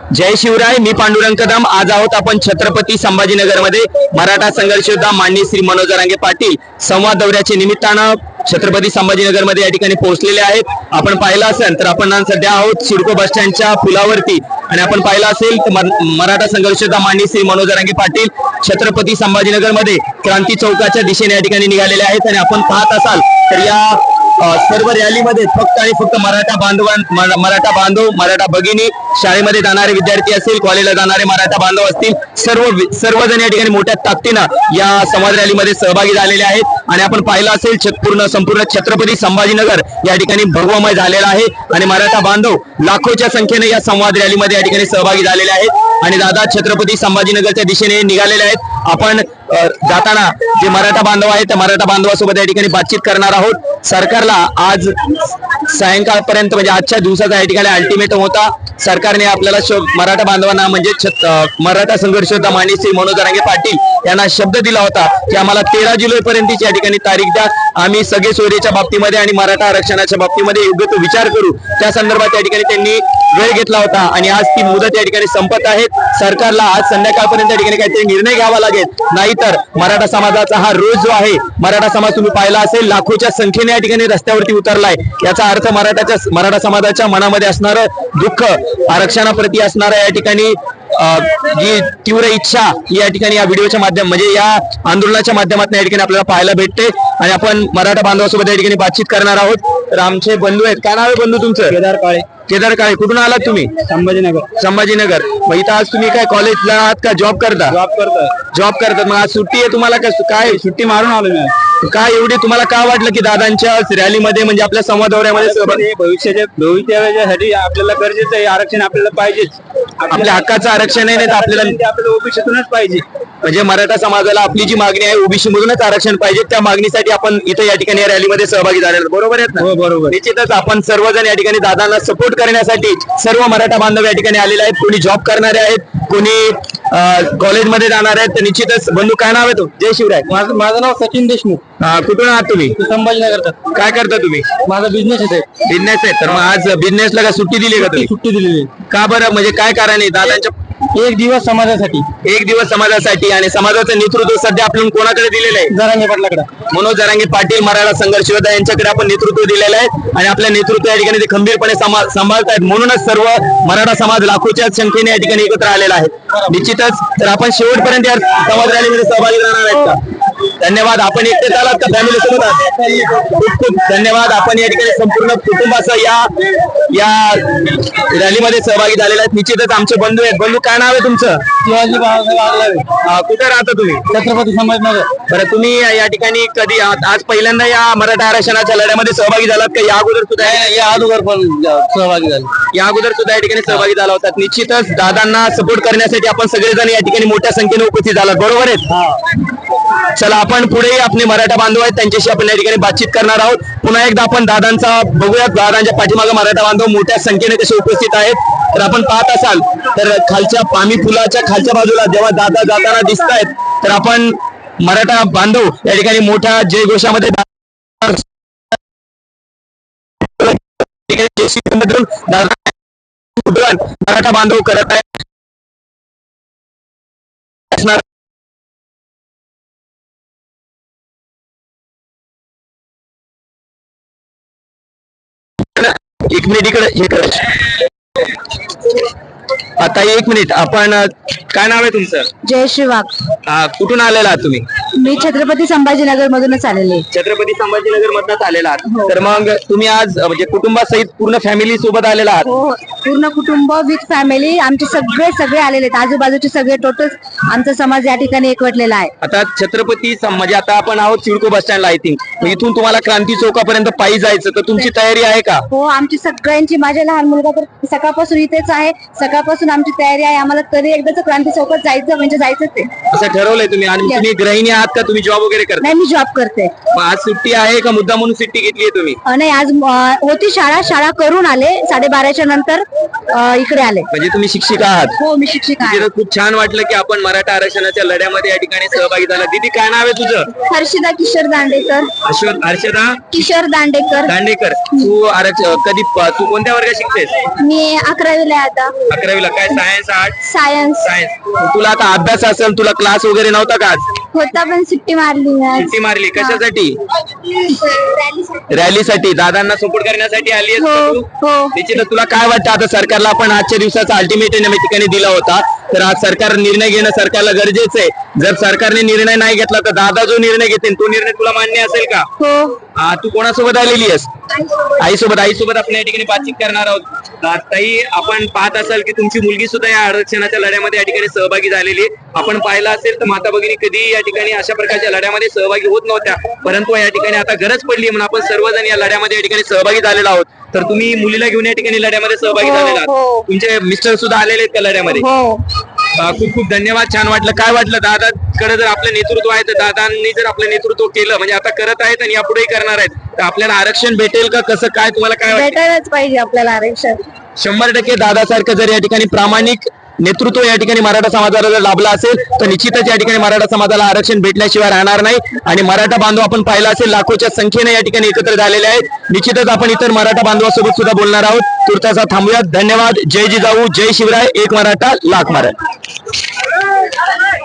जय शिवराय मी पांडुरंग कदम. आज आहोत आपण छत्रपती संभाजीनगरमध्ये. मराठा संघर्ष योद्धा मान्य श्री मनोज रांगे पाटील संवाद दौऱ्याच्या निमित्तानं छत्रपती संभाजीनगरमध्ये या ठिकाणी पोहोचलेले आहेत. आपण पाहिलं असेल तर आपण सध्या आहोत सिडको बस स्टँडच्या पुलावरती. आणि आपण पाहिलं असेल तर मराठा संघर्ष योद्धा मान्य श्री मनोज रांगे पाटील छत्रपती संभाजीनगरमध्ये क्रांती चौकाच्या दिशेने या ठिकाणी निघालेले आहेत. आणि आपण पाहत असाल तर या सर्व रॅलीमध्ये फक्त आणि फक्त मराठा बांधवां मराठा बांधव मराठा भगिनी शाळेमध्ये जाणारे विद्यार्थी असतील कॉलेजला जाणारे मराठा बांधव असतील सर्व सर्वजण या ठिकाणी मोठ्या ताकदीनं या संवाद रॅलीमध्ये सहभागी झालेले आहेत. आणि आपण पाहिलं असेल पूर्ण संपूर्ण छत्रपती संभाजीनगर या ठिकाणी भगवमय झालेला आहे. आणि मराठा बांधव लाखोच्या संख्येने या संवाद रॅलीमध्ये या ठिकाणी सहभागी झालेले आहेत. आणि दादा छत्रपती संभाजीनगरच्या दिशेने निघालेले आहेत. आपण जाताना जे मराठा बांधव आहेत त्या मराठा बांधवासोबत या ठिकाणी बातचीत करणार आहोत. सरकारला आज सायंकाळपर्यंत म्हणजे आजच्या दिवसाचा या ठिकाणी अल्टिमेटम होता. सरकारने आपल्याला मराठा बांधवांना म्हणजे मराठा संघर्ष होता. माननीय श्री मनोज रांगे पाटील यांना शब्द दिला होता की आम्हाला तेरा जुलैपर्यंतची या ठिकाणी तारीख द्या. आम्ही सगळे सोयरेच्या बाबतीमध्ये आणि मराठा आरक्षणाच्या बाबतीमध्ये योग्य तो विचार करू. त्या संदर्भात या ठिकाणी त्यांनी वेळ घेतला होता आणि आज ती मुदत या ठिकाणी संपत आहे. सरकारला आज संध्याकाळपर्यंत या ठिकाणी काहीतरी निर्णय घ्यावा लागेल. नाहीतर मराठा समाजाचा हा रोज जो आहे मराठा समाज तुम्ही पाहिला असेल लाखोच्या संख्येने या ठिकाणी रस्त्यावरती उतरलाय. याचा अर्थ मराठाच्या मराठा समाजाच्या मनामध्ये असणारं दुःख आरक्षणाप्रती असणारं या ठिकाणी जी तीव्र इच्छा या ठिकाणी या व्हिडिओच्या माध्यम म्हणजे या आंदोलनाच्या माध्यमातून या ठिकाणी आपल्याला पाहायला भेटते. आणि आपण मराठा बांधवासोबत या ठिकाणी बातचीत करणार आहोत. तर आमचे बंधू आहेत. काय नाव आहे बंधू तुमचं? केदार काळे. केदार काळे. कुठून आलात तुम्ही? संभाजीनगर. संभाजीनगर. मग इथं आज तुम्ही काय कॉलेजला आहात का जॉब करता? जॉब करतोय. जॉब करतात मग आज सुट्टी आहे तुम्हाला का काय? सुट्टी मारून आलो मी काय एवढी तुम्हाला काय वाटलं की दादांच्या रॅलीमध्ये म्हणजे आपल्या संवाद दौऱ्यामध्ये सहभाग हे भविष्याच्या भविष्यासाठी आपल्याला गरजेचं आहे. आरक्षण आपल्याला पाहिजेच. आपल्या हक्काचं आरक्षण आहे नाही तर आपल्याला आपल्याला ओबीसीतूनच पाहिजे. म्हणजे मराठा समाजाला आपली जी मागणी आहे ओबीसी मधूनच आरक्षण पाहिजे. त्या मागणीसाठी आपण इथे या ठिकाणी या रॅलीमध्ये सहभागी झालेलो. बरोबर आहेत ना? हो बरोबर. निश्चितच आपण सर्वजण या ठिकाणी दादांना सपोर्ट करण्यासाठी सर्व मराठा बांधव या ठिकाणी आलेले आहेत. कोणी जॉब करणारे आहेत कोणी कॉलेजमध्ये जाणार आहेत तर निश्चितच बंधू काय नाव आहे तो? जय शिवराय. माझं माझं नाव सचिन देशमुख. कुठून आहात तुम्ही? संभाजीनगरचा काय करता तुम्ही? माझा बिझनेस आहे. बिझनेस आहे. तर मग आज बिझनेसला का सुट्टी दिली का तुम्ही? सुट्टी दिलेली का बरं? म्हणजे काय कारण आहे? दादांच्या आहे. एक दिवस समाजासाठी. एक दिवस समाजासाठी आणि समाजाचं नेतृत्व सध्या आपण कोणाकडे दिलेलं आहे? जरांगे पाटलाकडे. मनोज जरांगे पाटील मराठा संघर्ष योद्धा यांच्याकडे आपण नेतृत्व दिलेलं आहे आणि आपल्या नेतृत्व या ठिकाणी ते खंबीरपणे सांभाळतायत. म्हणूनच सर्व मराठा समाज लाखोच्या संख्येने या ठिकाणी एकत्र आलेला आहे. निश्चितच तर आपण शेवटपर्यंत या समाज रॅलीमध्ये सहभागी राहणार आहेत का? धन्यवाद. आपण एकटेच आलात का फॅमिली सोबत? खूप खूप धन्यवाद. आपण या ठिकाणी संपूर्ण कुटुंबासह या या रॅलीमध्ये सहभागी झालेले आहेत. निश्चितच आमचे बंधू आहेत. बंधू काय नाव आहे तुमचं? शिवाजी कुठे राहता तुम्ही? छत्रपती संभाजीनगर. बरं तुम्ही या ठिकाणी कधी? आज पहिल्यांदा या मराठा आरक्षणाच्या लढ्यामध्ये सहभागी झालात का? या अगोदर सुद्धा या अगोदर पण सहभागी झाले. या अगोदर सुद्धा या ठिकाणी सहभागी झाला होतात निश्चितच दादांना सपोर्ट करण्यासाठी आपण सगळेजण या ठिकाणी मोठ्या संख्येने उपस्थित झालात. बरोबर आहेत? चला आपण पुढेही आपले मराठा बांधव आहेत त्यांच्याशी आपण या ठिकाणी बातचीत करणार आहोत. पुन्हा एकदा आपण दादांचा बघूयात दादांच्या पाठीमागे मराठा बांधव मोठ्या संख्येने कसे उपस्थित आहेत. तर आपण पाहत असाल तर खालच्या पामी पुलाच्या खालच्या बाजूला जेव्हा दादा जाताना दिसत आहेत तर आपण मराठा बांधव या ठिकाणी मोठ्या जयघोषामध्ये JCB मराठा बांधव करत आहेत. एक मिनिट इकडे हे आता एक मिनिट आपण अ, काय नाव आहे तुमचं? जय श्रीवाग अ, कुठून आलेला आहात तुम्ही? मी छत्रपती संभाजीनगर मधूनच आलेले छत्रपती संभाजीनगर मधनच आलेला आहात. तर मग तुम्ही आज अ, म्हणजे कुटुंबासहित पूर्ण फॅमिली सोबत आलेला आहात? हो पूर्ण कुटुंब विथ फॅमिली आमचे सगळे सगळे आलेले आहेत. आजूबाजूचे सगळे टोटल आमचा समाज या ठिकाणी एकवटलेला आहे. आता छत्रपती सं- म्हणजे आता आपण आहोत सिडको बस स्टँडला आय थिंक इथून तुम्हाला क्रांती चौकापर्यंत पायी जायचं. तर तुमची तयारी आहे का? हो आमची सगळ्यांची माझ्या लहान मुलगा तर सकाळपासून इथेच आहे. सकाळपासून आमची तयारी आहे. आम्हाला तरी एकदाच क्रांती चौकात जायचं म्हणजे जायचंच आहे. असं ठरवलंय तुम्ही. आणि Yes. तुम्ही गृहिणी आहात का? तुम्ही जॉब वगैरे करता? नाही मी जॉब करते. मग आज सुट्टी आहे का? मुद्दा म्हणून सुट्टी घेतली आहे तुम्ही? अ, नाही आज अ, होती शाळा. शाळा करून आले. साडेबाराच्या नंतर अ, इकडे आले. म्हणजे तुम्ही शिक्षिका आहात. हो मी शिक्षिका आहे. तिथं खूप छान वाटलं की आपण मराठा आरक्षणाच्या लढ्यामध्ये या ठिकाणी सहभागी झाला. दीदी काय नाव आहे तुझं? हर्षिता किशोर दांडेकर. अश्वत हर्षदा? किशोर दांडेकर. दांडेकर. तू आरक्षण कधी प- तू कोणत्या वर्गात शिकतेस? मी अकरावीला आहे आता. अकरावीला काय? सायन्स आर्ट सायन्स सायन्स तुला आता अभ्यास असेल तुला क्लास वगैरे नव्हता का आज? होता पण सुट्टी मारली मी आज. सुट्टी मारली. कशासाठी? रॅलीसाठी. दादांना सपोर्ट करण्यासाठी आली आहेस का हो तू? हो. निश्चितच तुला काय वाटतं? आता सरकारला आपण आजच्या दिवसाचा अल्टिमेटम या ठिकाणी दिला होता. तर आज सरकार निर्णय घेणं सरकारला गरजेचं आहे. जर सरकारने निर्णय नाही घेतला तर दादा जो निर्णय घेतील तो निर्णय तुला मान्य असेल का? हो. आ, तू कोणासोबत आलेली आहेस? आईसोबत आईसोबत आपण या ठिकाणी बातचीत करणार आहोत. ताई आपण पाहत असाल की तुमची मुलगी सुद्धा या आरक्षणाच्या लढ्यामध्ये या ठिकाणी सहभागी झालेली आहे. आपण पाहिलं असेल तर माता भगिनी कधी या ठिकाणी अशा प्रकारच्या लढ्यामध्ये सहभागी होत नव्हत्या. परंतु या ठिकाणी आता गरज पडली म्हणून आपण सर्वजण या लढ्यामध्ये या ठिकाणी सहभागी झालेलो आहोत. तर तुम्ही मुलीला घेऊन या ठिकाणी लढ्यामध्ये सहभागी हो, झालेला आहात. हो. तुमचे मिस्टर सुद्धा आलेले आहेत का लढ्यामध्ये. हो. खूप खूप धन्यवाद. छान वाटलं. काय वाटलं दादाकडे जर आपलं नेतृत्व आहे तर दादांनी जर आपलं नेतृत्व केलं म्हणजे आता करत आहेत आणि यापुढेही करणार आहेत तर आपल्याला आरक्षण भेटेल का? कसं काय तुम्हाला काय वाटतं? भेटायलाच पाहिजे आपल्याला आरक्षण. शंभर टक्के दादासारखं जर या ठिकाणी प्रामाणिक नेतृत्व या ठिकाणी मराठा समाजाला जर लाभलं असेल तर निश्चितच या ठिकाणी मराठा समाजाला आरक्षण भेटल्याशिवाय राहणार नाही. आणि मराठा बांधव आपण पाहिलं असेल लाखोच्या संख्येने या ठिकाणी एकत्र झालेले आहेत. निश्चितच आपण इतर मराठा बांधवासोबत सुद्धा बोलणार आहोत. तुर्तासा थांबूयात. धन्यवाद. जय जिजाऊ. जय शिवराय. एक मराठा लाख मराठा